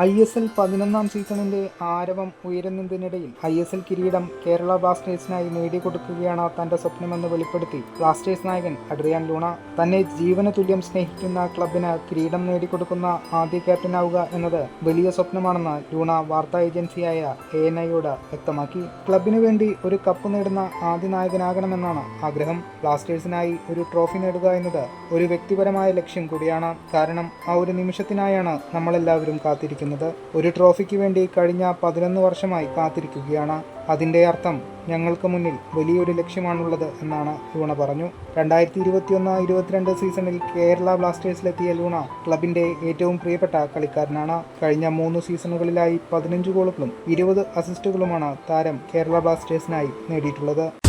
I S L പതിനൊന്നാം സീസണിന്റെ ആരവം ഉയരുന്നതിനിടയിൽ ഐ എസ് എൽ കിരീടം കേരള ബ്ലാസ്റ്റേഴ്സിനായി നേടിക്കൊടുക്കുകയാണ് തന്റെ സ്വപ്നമെന്ന് വെളിപ്പെടുത്തി. ബ്ലാസ്റ്റേഴ്സ് നായകൻ അഡ്രിയാൻ ലൂണ തന്നെ ജീവന തുല്യം സ്നേഹിക്കുന്ന ക്ലബിന് കിരീടം നേടിക്കൊടുക്കുന്ന ആദ്യ ക്യാപ്റ്റനാവുക എന്നത് വലിയ സ്വപ്നമാണെന്ന് ലൂണ വാർത്താ ഏജൻസിയായ എ എൻ ഐയോട് വ്യക്തമാക്കി. ക്ലബിനു വേണ്ടി ഒരു കപ്പ് നേടുന്ന ആദ്യ നായകനാകണമെന്നാണ് ആഗ്രഹം. ബ്ലാസ്റ്റേഴ്സിനായി ഒരു ട്രോഫി നേടുക എന്നത് ഒരു വ്യക്തിപരമായ ലക്ഷ്യം കൂടിയാണ്. കാരണം ആ ഒരു നിമിഷത്തിനായാണ് നമ്മളെല്ലാവരും കാത്തിരിക്കുന്നത്. ഒരു ട്രോഫിക്ക് വേണ്ടി കഴിഞ്ഞ പതിനൊന്ന് വർഷമായി കാത്തിരിക്കുകയാണ്. അതിന്റെ അർത്ഥം ഞങ്ങൾക്ക് മുന്നിൽ വലിയൊരു ലക്ഷ്യമാണുള്ളത് എന്നാണ് ലൂണ പറഞ്ഞു. രണ്ടായിരത്തി ഇരുപത്തിയൊന്ന് ഇരുപത്തിരണ്ട് സീസണിൽ കേരള ബ്ലാസ്റ്റേഴ്സിലെത്തിയ ലൂണ ക്ലബിന്റെ ഏറ്റവും പ്രിയപ്പെട്ട കളിക്കാരനാണ്. കഴിഞ്ഞ മൂന്ന് സീസണുകളിലായി പതിനഞ്ച് ഗോളുകളും ഇരുപത് അസിസ്റ്റുകളുമാണ് താരം കേരള ബ്ലാസ്റ്റേഴ്സിനായി നേടിയിട്ടുള്ളത്.